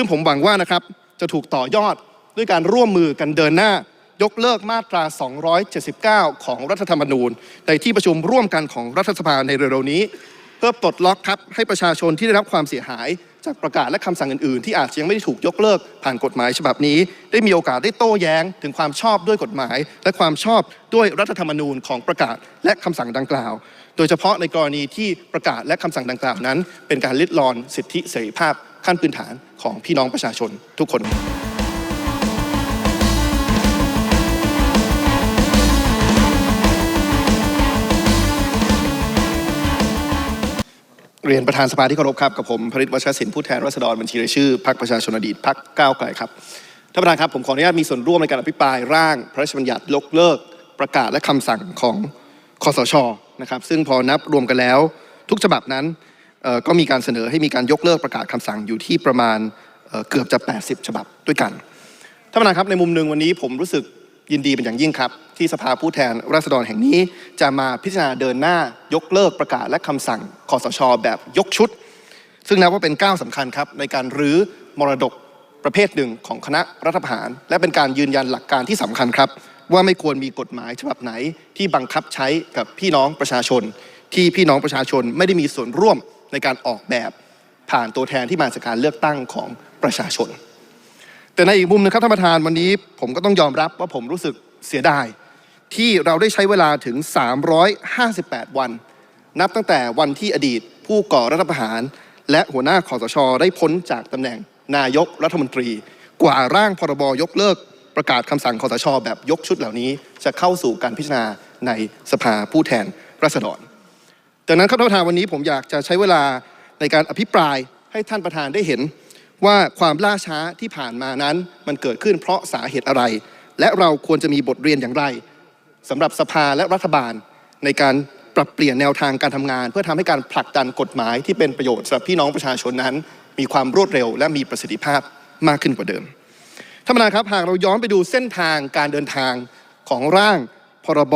ซึ่งผมหวังว่านะครับจะถูกต่อยอดด้วยการร่วมมือกันเดินหน้ายกเลิกมาตรา 279 ของรัฐธรรมนูญ ในที่ประชุมร่วมกันของรัฐสภาในเร็วๆนี้ เพื่อปลดล็อกครับให้ประชาชนที่ได้รับความเสียหาย จากประกาศและคำสั่งอื่นๆ ที่อาจจะยังไม่ได้ถูกยกเลิกผ่านกฎหมายฉบับนี้ ได้มีโอกาสได้โต้แย้ง ถึงความชอบด้วยกฎหมาย และความชอบด้วยรัฐธรรมนูญของประกาศและคำสั่งดังกล่าว โดยเฉพาะในกรณีที่ประกาศและคำสั่งดังกล่าวนั้น เป็นการลิดรอนสิทธิเสรีภาพ ขั้นพื้นฐานของพี่น้องประชาชนทุกคนเรียนประธานสภาที่เคารพครับกับผมพริตวัชรศิลป์ผู้แทนราษฎรบัญชีรายชื่อพรรคประชาชนอดีตพรรคก้าวไกลครับท่านประธานครับผมขออนุญาตมีส่วนร่วมในการอภิปรายร่าง พระราชบัญญัติยกเลิกประกาศและคำสั่งของคอสชนะครับซึ่งพอนับรวมกันแล้ว ทุกฉบับนั้น ก็มีการเสนอให้มีการยกเลิกประกาศคำสั่งอยู่ที่ประมาณเเกือบจะ 80 ฉบับด้วยกันท่านประธานครับในมุมหนึ่งวันนี้ผมรู้สึกยินดีเป็นอย่างยิ่งครับ ที่สภาผู้แทนราษฎรแห่งนี้ จะมาพิจารณาเดินหน้ายกเลิกประกาศและคำสั่งคอสช แบบยกชุด ซึ่งนับว่าเป็นก้าวสำคัญครับในการรื้อมรดกประเภทหนึ่งของคณะรัฐประหาร และเป็นการยืนยันหลักการที่สำคัญครับ ว่าไม่ควรมีกฎหมายฉบับไหนที่บังคับใช้กับพี่น้องประชาชน ที่พี่น้องประชาชนไม่ได้มีส่วนร่วม ในการออกแบบผ่านตัวแทนที่มาจากการเลือกตั้งของประชาชน แต่ในอีกมุมหนึงครับท่านประธานวันนี้ผมก็ต้องยอมรับว่าผมรู้สึกเสียดาย ที่เราได้ใช้เวลาถึง 358 วัน นับตั้งแต่วันที่อดีต ผู้ก่อรัฐประหาร และหัวหน้าคอสช ได้พ้นจากตำแหน่งนายกรัฐมนตรี กว่าร่างพรบยกเลิกประกาศคำสั่งคอสช แบบยกชุดเหล่านี้ จะเข้าสู่การพิจารณาในสภาผู้แทนราษฎร ดังนั้นครับท่านประธานวันนี้ผมอยากจะใช้เวลาในการอภิปรายให้ท่านประธานได้เห็น ว่าความล่าช้าที่ผ่านมานั้นมันเกิดขึ้นเพราะสาเหตุอะไร และเราควรจะมีบทเรียนอย่างไรสำหรับสภาและรัฐบาลในการปรับเปลี่ยนแนวทางการทำงาน เพื่อทำให้การผลักดันกฎหมายที่เป็นประโยชน์สำหรับพี่น้องประชาชนนั้น มีความรวดเร็วและมีประสิทธิภาพมากขึ้นกว่าเดิมท่านประธานครับหากเราย้อนไปดูเส้นทางการเดินทางของร่าง พรบ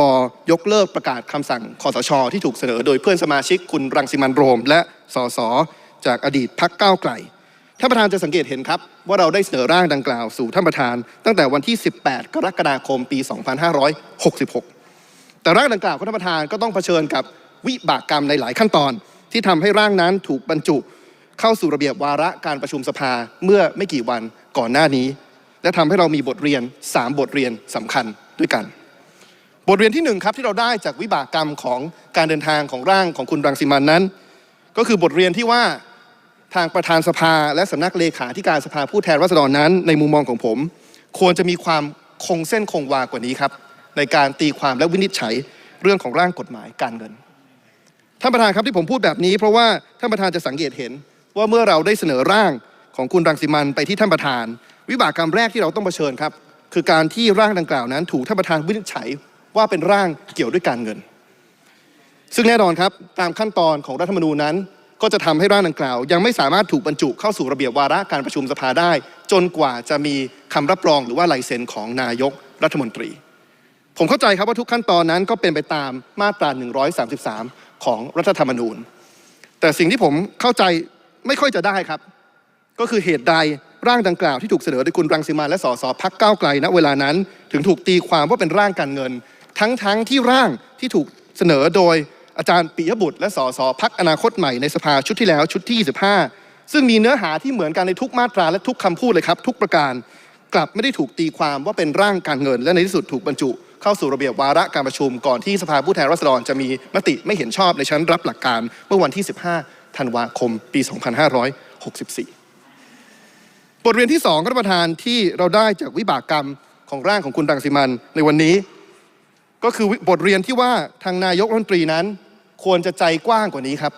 ยกเลิกประกาศคำสั่งคอสช ที่ถูกเสนอโดยเพื่อนสมาชิกคุณรังสิมันโรม และสสจากอดีตพักก้าวไกลท่านประธานจะสังเกตเห็นครับ ว่าเราได้เสนอร่างดังกล่าวสู่ท่านประธาน ตั้งแต่วันที่ 18 กรกฎาคมปี 2566 แต่ร่างดังกล่าวของท่านประธานก็ต้องเผชิญกับวิบากกรรมในหลายขั้นตอน ที่ทำให้ร่างนั้นถูกบรรจุ เข้าสู่ระเบียบวาระการประชุมสภาเมื่อไม่กี่วันก่อนหน้านี้ และทำให้เรามีบทเรียน 3 บทเรียนสำคัญด้วยกัน บทเรียนที่หนึ่งครับที่เราได้จากวิบากกรรมของการเดินทางของร่างของคุณรังสิมันนั้น ก็คือบทเรียนที่ว่าทางประธานสภาและสำนักเลขาธิการสภาผู้แทนราษฎรนั้น ในมุมมองของผม ควรจะมีความคงเส้นคงวากว่านี้ครับ ในการตีความและวินิจฉัยเรื่องของร่างกฎหมายการเงินท่านประธานครับที่ผมพูดแบบนี้ เพราะว่าท่านประธานจะสังเกตเห็น ว่าเมื่อเราได้เสนอร่างของคุณรังสิมันไปที่ท่านประธาน วิบากกรรมแรกที่เราต้องเผชิญครับ คือการที่ร่างดังกล่าวนั้น ถูกท่านประธานวินิจฉัย ว่าเป็นร่างเกี่ยวด้วยการเงิน ซึ่งแน่นอนครับตามขั้นตอนของรัฐธรรมนูญนั้น ก็จะทำให้ร่างดังกล่าว ยังไม่สามารถถูกบรรจุเข้าสู่ระเบียบวาระการประชุมสภาได้ จนกว่าจะมีคำรับรองหรือว่าลายเซ็นของนายกรัฐมนตรี ผมเข้าใจครับว่าทุกขั้นตอนนั้นก็เป็นไปตามมาตรา 133 ของรัฐธรรมนูญ แต่สิ่งที่ผมเข้าใจไม่ค่อยจะได้ครับ ก็คือเหตุใดร่างดังกล่าวที่ถูกเสนอโดยคุณรังสิมันและสสพักก้าวไกลณเวลานั้น ถึงถูกตีความว่าเป็นร่างการเงิน ทั้งๆทที่ร่างที่ถูกเสนอโดยอาจารย์ปิยบุตร และสสพักอนาคตใหม่ในสภาชุดที่แล้วชุดที่ 25 ซึ่งมีเนื้อหาที่เหมือนกันในทุกมาตราและทุกคำพูดเลยครับ ทุกประการกลับไม่ได้ถูกตีความว่าเป็นร่างการเงิน และในที่สุดถูกบรรจุ เข้าสู่ระเบียบวาระการประชุมก่อนที่สภาผู้แทนราษฎรจะมีมติไม่เห็นชอบในชั้นรับหลักการเมื่อวันที่ 15 ธันวาคม ปี 2564 บทเรียนที่สองรับท่านประธานที่เราได้จากวิบากกรรมของร่างของคุณรังสิมันในวันนี้ ก็คือบทเรียนที่ว่าทางนายกรัฐมนตรีนั้น ควรจะใจกว้างกว่านี้ครับ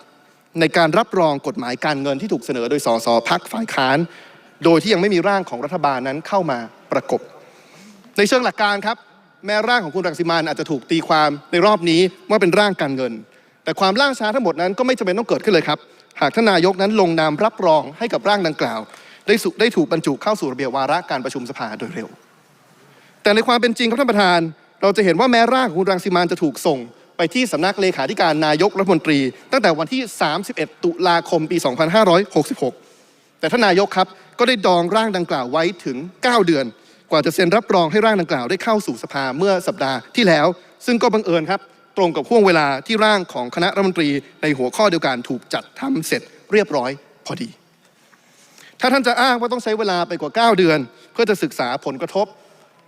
ในการรับรองกฎหมายการเงินที่ถูกเสนอโดยสสพักฝ่ายค้าน โดยที่ยังไม่มีร่างของรัฐบาลนั้นเข้ามาประกบ ในเชิงหลักการครับ แม้ร่างของคุณรังสิมันอาจจะถูกตีความในรอบนี้ว่าเป็นร่างการเงิน แต่ความล่าช้าทั้งหมดนั้นก็ไม่จำเป็นต้องเกิดขึ้นเลยครับ หากท่านนายกนั้นลงนามรับรองให้กับร่างดังกล่าว ได้สุได้ถูกบรรจุเข้าสู่ระเบียบวาระการประชุมสภาโดยเร็ว แต่ในความเป็นจริงครับท่านประธาน เราจะเห็นว่าแม้ร่างของคุณรังสิมันจะถูกส่ง ไปที่สำนักเลขาธิการนายกรัฐมนตรี ตั้งแต่วันที่ 31 ตุลาคมปี 2566 แต่ท่านนายกครับก็ได้ดองร่างดังกล่าวไว้ถึง 9 เดือน กว่าจะเซ็นรับรองให้ร่างดังกล่าวได้เข้าสู่สภาเมื่อสัปดาห์ที่แล้ว ซึ่งก็บังเอิญครับ ตรงกับห่วงเวลาที่ร่างของคณะรัฐมนตรีในหัวข้อเดียวกันถูกจัดทำเสร็จเรียบร้อยพอดี ถ้าท่านจะอ้างว่าต้องใช้เวลาไปกว่า 9 เดือน เพื่อจะศึกษาผลกระทบ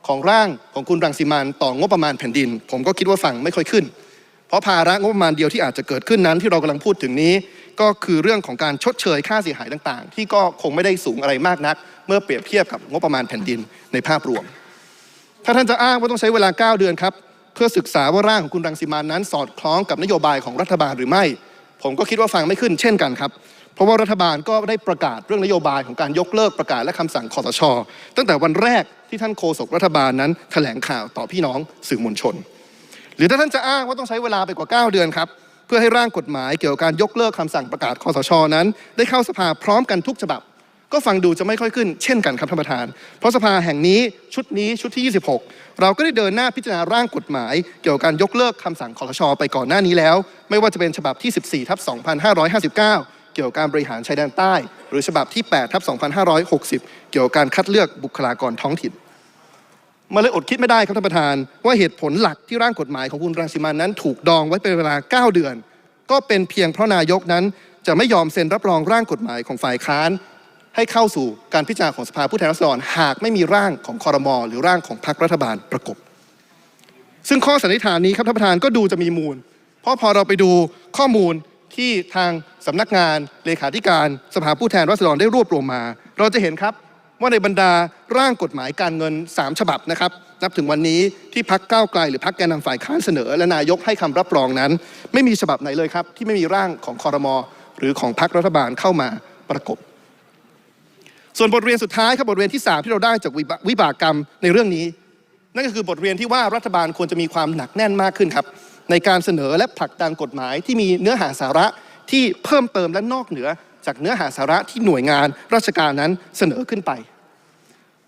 ของร่างของคุณรังสิมันต่องบประมาณแผ่นดิน ผมก็คิดว่าฟังไม่ค่อยขึ้น เพราะภาระงบประมาณเดียวที่อาจจะเกิดขึ้นนั้นที่เรากำลังพูดถึงนี้ ก็คือเรื่องของการชดเชยค่าเสียหายต่างๆ ที่ก็คงไม่ได้สูงอะไรมากนัก เมื่อเปรียบเทียบกับงบประมาณแผ่นดินในภาพรวม ถ้าท่านจะอ้างว่าต้องใช้เวลา 9 เดือนครับเพื่อศึกษาว่าร่างของคุณรังสิมันนั้น สอดคล้องกับนโยบายของรัฐบาลหรือไม่ ผมก็คิดว่าฟังไม่ขึ้นเช่นกันครับ เพราะว่ารัฐบาลก็ได้ประกาศเรื่องนโยบายของการยกเลิกประกาศและคำสั่งคอสช ตั้งแต่วันแรกที่ท่านโฆษกรัฐบาลนั้นแถลงข่าวต่อพี่น้องสื่อมวลชน หรือถ้าท่านจะอ้างว่าต้องใช้เวลาไปกว่า 9 เดือนครับเพื่อให้ร่างกฎหมายเกี่ยวกับการยกเลิกคำสั่งประกาศคอสช นั้น ได้เข้าสภาพร้อมกันทุกฉบับ ก็ฟังดูจะไม่ค่อยขึ้นเช่นกันครับท่านประธาน เพราะสภาแห่งนี้ชุดนี้ชุดที่ 26 เราก็ได้เดินหน้าพิจารณาร่างกฎหมาย เกี่ยวกับการยกเลิกคำสั่งคอสช ไปก่อนหน้านี้แล้ว ไม่ว่าจะเป็นฉบับที่ 14ทับ2559 เกี่ยวกับการบริหารชายแดนใต้ หรือฉบับที่8ทับ2560 เกี่ยวกับการคัดเลือกบุคลากรท้องถิ่นมาเลยอดคิดไม่ได้ครับท่านประธาน ว่าเหตุผลหลักที่ร่างกฎหมายของคุณรังสิมันนั้น ถูกดองไว้เป็นเวลา 9 เดือน ก็เป็นเพียงเพราะนายกนั้น จะไม่ยอมเซ็นรับรองร่างกฎหมายของฝ่ายค้าน ให้เข้าสู่การพิจารณาของสภาผู้แทนราษฎรหากไม่มีร่างของคอรมอหรือร่างของพรรครัฐบาลประกบ ซึ่งข้อสันนิษฐานนี้ครับท่านประธานก็ดูจะมีมูล เพราะพอเราไปดูข้อมูล ที่ทางสำนักงานเลขาธิการสภาผู้แทนราษฎรได้รวบรวมมา เราจะเห็นครับว่าในบรรดาร่างกฎหมายการเงิน 3 ฉบับนะครับนับถึงวันนี้ที่พักก้าวไกลหรือพักแกนนำฝ่ายค้านเสนอ และนายกให้คำรับรองนั้น ไม่มีฉบับไหนเลยครับ ที่ไม่มีร่างของคอรมอหรือของพักรัฐบาลเข้ามาประกบ ส่วนบทเรียนสุดท้ายครับบทเรียนที่ 3 ที่เราได้จากวิบากกรรมในเรื่องนี้ นั่นก็คือบทเรียนที่ว่ารัฐบาลควรจะมีความหนักแน่นมากขึ้นครับ ในการเสนอและผลักดันกฎหมายที่มีเนื้อหาสาระที่เพิ่มเติมและนอกเหนือจากเนื้อหาสาระที่หน่วยงานราชการนั้นเสนอขึ้นไป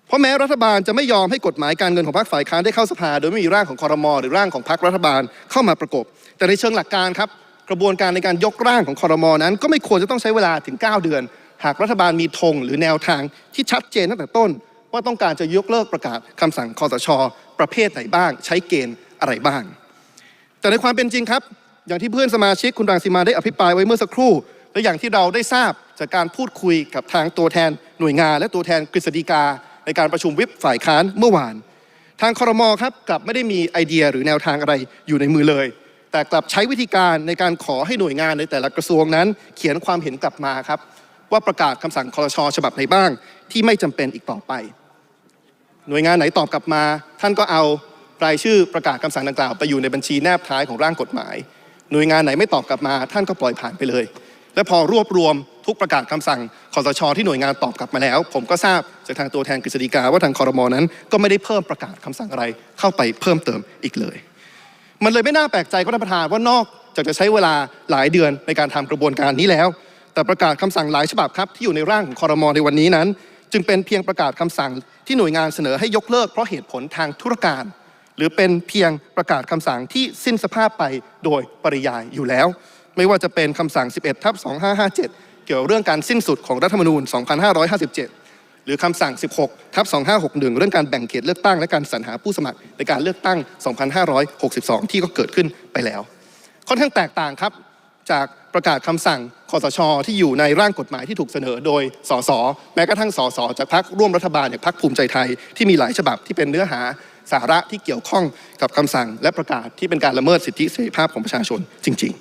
เพราะแม้รัฐบาลจะไม่ยอมให้กฎหมายการเงินของพรรคฝ่ายค้านได้เข้าสภา โดยไม่มีร่างของคอรมอหรือร่างของพรรครัฐบาลเข้ามาประกบ แต่ในเชิงหลักการครับกระบวนการในการยกร่างของคอรมอนั้น ก็ไม่ควรจะต้องใช้เวลาถึง 9 เดือน หากรัฐบาลมีธงหรือแนวทางที่ชัดเจนตั้งแต่ต้น ว่าต้องการจะยกเลิกประกาศคำสั่งคอสช ประเภทไหนบ้าง ใช้เกณฑ์อะไรบ้าง แต่ในความเป็นจริงครับ อย่างที่เพื่อนสมาชิกคุณรังสีมาได้อภิปรายไว้เมื่อสักครู่ และอย่างที่เราได้ทราบจากการพูดคุยกับทางตัวแทนหน่วยงาน และตัวแทนกฤษฎีกา ในการประชุมวิปฝ่ายค้านเมื่อวาน ทางคอรมอครับกลับไม่ได้มีไอเดียหรือแนวทางอะไรอยู่ในมือเลย แต่กลับใช้วิธีการในการขอให้หน่วยงานในแต่ละกระทรวงนั้น เขียนความเห็นกลับมาครับ ว่าประกาศคำสั่งคอรชฉบับไหนบ้าง ที่ไม่จำเป็นอีกต่อไป หน่วยงานไหนตอบกลับมา ท่านก็เอา รายชื่อประกาศคำสั่งดังกล่าวไปอยู่ในบัญชีแนบท้ายของร่างกฎหมาย หน่วยงานไหนไม่ตอบกลับมา ท่านก็ปล่อยผ่านไปเลย และพอรวบรวมทุกประกาศคำสั่งคอสชที่หน่วยงานตอบกลับมาแล้ว ผมก็ทราบจากทางตัวแทนกฤษฎีกาว่าทางคอรมอนั้น ก็ไม่ได้เพิ่มประกาศคำสั่งอะไรเข้าไปเพิ่มเติมอีกเลย มันเลยไม่น่าแปลกใจก็ท่านประธานว่านอกจากจะใช้เวลาหลายเดือนในการทำกระบวนการนี้แล้ว แต่ประกาศคำสั่งหลายฉบับครับที่อยู่ในร่างของคอรมอในวันนี้นั้น จึงเป็นเพียงประกาศคำสั่งที่หน่วยงานเสนอให้ยกเลิกเพราะเหตุผลทางธุรการ รือเป็นเพียงประกาศคำสั่งที่สิ้นสภาพไปโดยปริยายอยู่แล้ว ไม่ว่าจะเป็นคำสั่ง 11 ทับ 2557 เกี่ยวเรื่องการสิ้นสุดของรัฐธรรมนูญ 2557 หรือคำสั่ง 16 ทับ 2561 เรื่องการแบ่งเขตเลือกตั้งและการสรรหาผู้สมัครในการเลือกตั้ง 2562 ที่ก็เกิดขึ้นไปแล้วค่อนข้างแตกต่างครับจากประกาศคำสั่งคอสชที่อยู่ในร่างกฎหมายที่ถูกเสนอโดยสสแม้กระทั่งสสจากพรรคร่วมรัฐบาลอย่างพรรคภูมิใจไทยที่มีหลายฉบับที่เป็นเนื้อหา สาระที่เกี่ยวข้องกับคำสั่งและประกาศที่เป็นการละเมิดสิทธิเสรีภาพของประชาชนจริง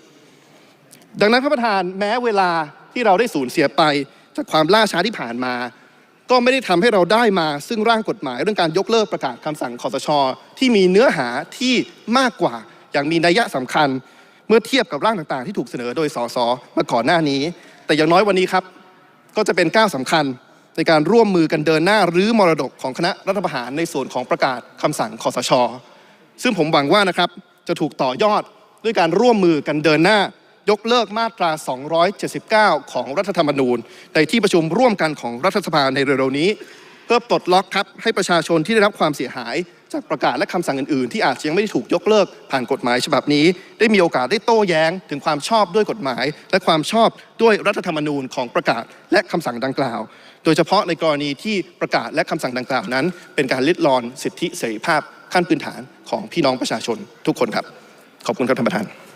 ๆ ดังนั้นท่านประธานแม้เวลาที่เราได้สูญเสียไปจากความล่าช้าที่ผ่านมา ก็ไม่ได้ทำให้เราได้มา ซึ่งร่างกฎหมายเรื่องการยกเลิกประกาศคำสั่งคอสช ที่มีเนื้อหาที่มากกว่าอย่างมีนัยยะสำคัญ เมื่อเทียบกับร่างต่างๆ ที่ถูกเสนอโดยสสมาก่อนหน้านี้ แต่อย่างน้อยวันนี้ครับก็จะเป็นก้าวสำคัญ ในการร่วมมือกันเดินหน้ารื้อมรดกของคณะรัฐประหารในส่วนของประกาศคำสั่งคอสช ซึ่งผมหวังว่านะครับจะถูกต่อยอดด้วยการร่วมมือกันเดินหน้ายกเลิกมาตรา 279 ของรัฐธรรมนูญ ในที่ประชุมร่วมกันของรัฐสภาในเร็วๆนี้ พื่อปลดล็อกครับให้ประชาชนที่ได้รับความเสียหาย จากประกาศและคำสั่งอื่นๆ ที่อาจจะยังไม่ได้ถูกยกเลิกผ่านกฎหมายฉบับนี้ ได้มีโอกาสได้โต้แย้ง ถึงความชอบด้วยกฎหมาย และความชอบด้วยรัฐธรรมนูญของประกาศและคำสั่งดังกล่าว โดยเฉพาะในกรณีที่ประกาศและคำสั่งดังกล่าวนั้น เป็นการลิดรอนสิทธิเสรีภาพขั้นพื้นฐานของพี่น้องประชาชนทุกคนครับ ขอบคุณครับท่านประธาน